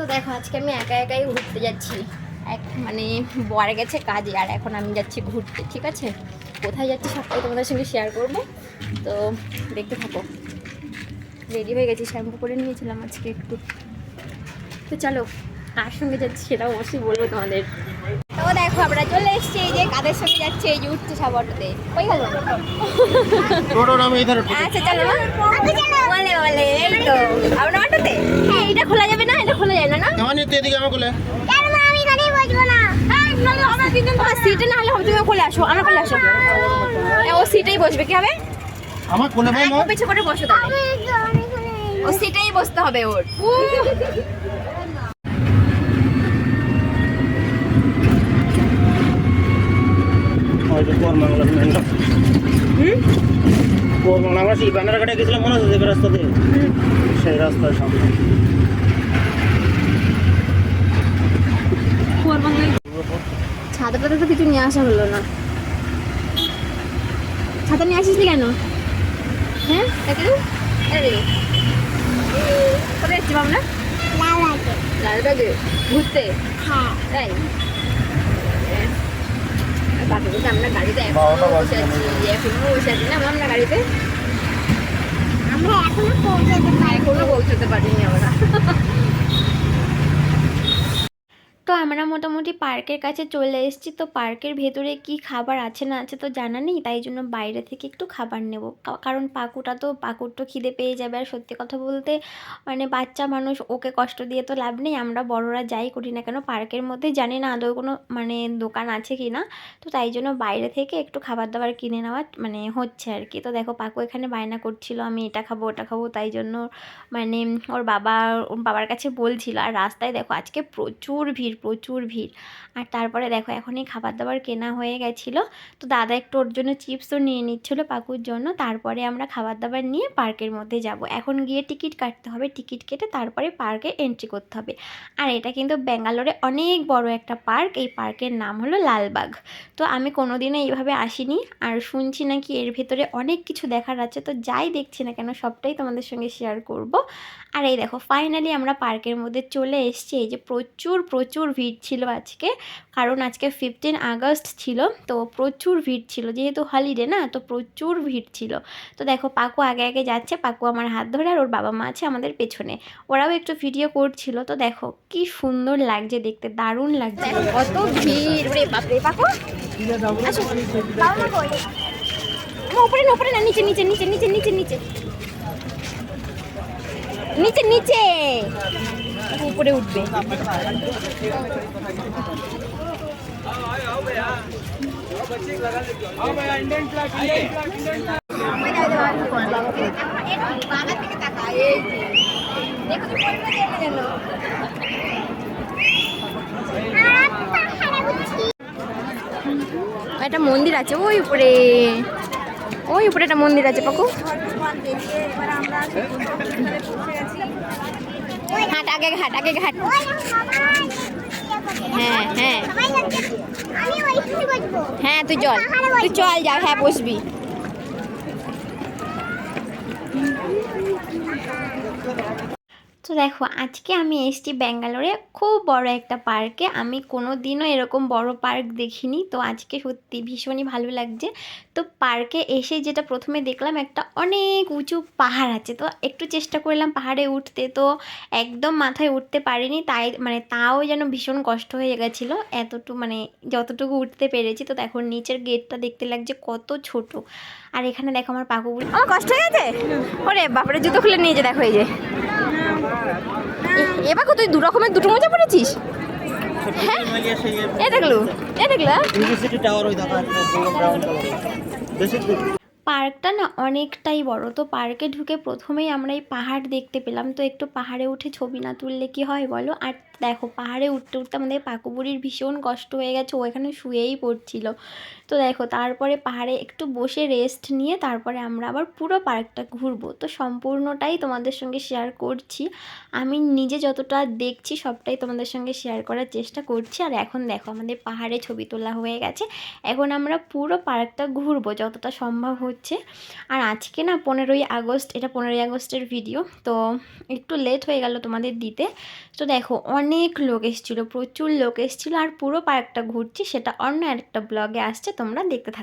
তো দেখো আজকে আমি একা একাই ঘুরতে যাচ্ছি। এক মানে বর গেছে কাজে আর এখন আমি যাচ্ছি ঘুরতে ঠিক আছে? কোথায় যাচ্ছি সবটাই তোমাদের সঙ্গে শেয়ার করব। তো দেখতে থাকো। রেডি হয়ে গেছি শ্যাম্পু করে নিয়েছিলাম আজকে একটু। তো চলো কার সঙ্গে যাচ্ছি সেটা অবশ্যই বলব তোমাদের। তো দেখো আমরা চলে এসেছি এই যে কাদের সঙ্গে যাচ্ছে এই যে উঠছে সব অটোতে। কই গেল? আচ্ছা চলো বলে বলে এই তো আমরা অটোতে হ্যাঁ এটা খোলা যাবে না এটা খোলা যায় না? তুই এদিকে আমাকে বলে সিটে না হলে হবে তুমি কোলে আসো আমার কোলে আসো। ও সিটেই বসবে কি হবে? আমার কোলে ভাই একটু পিছু করে বসো তাহলে। ও সিটেই বসতে হবে ওর। হয়তো কোর বাংলা মেন আমরা সেই গেছিলাম মনে রাস্তাতে? সেই রাস্তার সামনে। ছাতা টাতা তো কিছু নিয়ে আসা হলো না। ছাতা নিয়ে আসিস কেন? হ্যাঁ কোথায় যাচ্ছি আমরা লালবাগে। ঘুরতে? তাই? আমরা গাড়িতে এখনও বসে আছি এখনও বসে আছি না আমরা গাড়িতে? আমরা এখনও পৌঁছাতে পারি এখনও পৌঁছতে পারিনি আমরা। তো আমরা মোটামুটি পার্কের কাছে চলে এসেছি। তো পার্কের ভেতরে কি খাবার আছে না আছে তো জানা নেই। তাই জন্য বাইরে থেকে একটু খাবার নেব। কারণ পাকুটা তো, পাকুর তো খিদে পেয়ে যাবে। আর সত্যি কথা বলতে মানে বাচ্চা মানুষ ওকে কষ্ট দিয়ে তো লাভ নেই। আমরা বড়রা যাই করি না কেন, পার্কের মধ্যে জানি না আদৌ কোনো মানে দোকান আছে কি না। তো তাই জন্য বাইরে থেকে একটু খাবার দাবার কিনে নেওয়া মানে হচ্ছে আর কি। তো দেখো পাকু এখানে বায়না করছিল, আমি এটা খাব, ওটা খাব। তাই জন্য মানে ওর বাবা, ওর বাবার কাছে বলছিল। আর রাস্তায় দেখো আজকে প্রচুর ভিড় প্রচুর ভিড়। আর তারপরে দেখো এখনই খাবার দাবার কেনা হয়ে গেছিল। তো দাদা একটু ওর জন্য চিপসও নিয়ে নিচ্ছিলো পাকুর জন্য। তারপরে আমরা খাবার দাবার নিয়ে পার্কের মধ্যে যাব। এখন গিয়ে টিকিট কাটতে হবে। টিকিট কেটে তারপরে পার্কে এন্ট্রি করতে হবে। আর এটা কিন্তু ব্যাঙ্গালোরে অনেক বড় একটা পার্ক। এই পার্কের নাম হলো লালবাগ। তো আমি কোনোদিনও এইভাবে আসিনি। আর শুনছি নাকি এর ভেতরে অনেক কিছু দেখার আছে। তো যাই দেখছি না কেন সবটাই তোমাদের সঙ্গে শেয়ার করব। আর এই দেখো ফাইনালি আমরা পার্কের মধ্যে চলে এসেছি। এই যে প্রচুর প্রচুর ভিড় ছিল আজকে। কারণ আজকে ফিফটিন আগস্ট ছিল, তো প্রচুর ভিড় ছিল। যেহেতু হলিডে না, তো প্রচুর ভিড় ছিল। তো দেখো, পাকু আগে আগে যাচ্ছে, পাকু আমার হাত ধরে আর ওর বাবা মা আছে আমাদের পেছনে। ওরাও একটু ভিডিও করছিল। তো দেখো, কি সুন্দর লাগছে দেখতে, দারুণ লাগছে। কত ভিড়। রে বাপরে, পাকু। না, নিচে নিচে নিচে নিচে নিচে নিচে। নিচে নিচে। উপরে উঠবে। একটা মন্দির আছে ওই উপরে। ওই উপরে একটা মন্দির আছে পাকু। হাট, আগে ঘাট আগে ঘাট হ্যাঁ হ্যাঁ। হ্যাঁ তুই চল। তুই চল যা হ্যাঁ বসবি। তো দেখো, আজকে আমি এসেছি ব্যাঙ্গালোরে। খুব বড় একটা পার্কে। আমি কোনো দিনও এরকম বড় পার্ক দেখিনি। তো আজকে সত্যি ভীষণই ভালো লাগছে। তো পার্কে এসে যেটা প্রথমে দেখলাম, একটা অনেক উঁচু পাহাড় আছে। তো একটু চেষ্টা করলাম পাহাড়ে উঠতে। তো একদম মাথায় উঠতে পারিনি। তাই মানে তাও যেন ভীষণ কষ্ট হয়ে গেছিল। এতটুকু মানে যতটুকু উঠতে পেরেছি। তো দেখো, নিচের গেটটা দেখতে লাগছে কত ছোট। আর এখানে দেখো আমার পাকু আমার কষ্ট হয়ে গেছে? ওরে বাপরে, জুতো খুলে নিয়ে যে দেখো এই যে। এ- পাকু তুই দু রকমের দুটো মোজা পড়েছিস হ্যাঁ? এ দেখল, এ দেখলা? পার্কটা না অনেকটাই বড়। তো পার্কে ঢুকে প্রথমেই আমরা এই পাহাড় দেখতে পেলাম। তো একটু পাহাড়ে উঠে ছবি না তুললে কি হয় বলো? আর দেখো, পাহাড়ে উঠতে উঠতে আমাদের পাকুবুড়ির ভীষণ কষ্ট হয়ে গেছে। ও এখানে শুয়েই পড়ছিল। তো দেখো, তারপরে পাহাড়ে একটু বসে রেস্ট নিয়ে তারপরে আমরা আবার পুরো পার্কটা ঘুরবো। তো সম্পূর্ণটাই তোমাদের সঙ্গে শেয়ার করছি। আমি নিজে যতটা দেখছি সবটাই তোমাদের সঙ্গে শেয়ার করার চেষ্টা করছি। আর এখন দেখো, আমাদের পাহাড়ে ছবি তোলা হয়ে গেছে। এখন আমরা পুরো পার্কটা ঘুরবো, যতটা সম্ভব হচ্ছে। হচ্ছে। আর আজকে না পনেরোই আগস্ট, এটা পনেরোই আগস্টের ভিডিও তো একটু লেট হয়ে গেল তোমাদের দিতে। তো দেখো, অনেক লোক এসেছিল, প্রচুর লোক এসেছিল, আর পুরো পার্কটা ঘুরছি, সেটা অন্য একটা ব্লগে আসছে, তোমরা দেখতে থাকো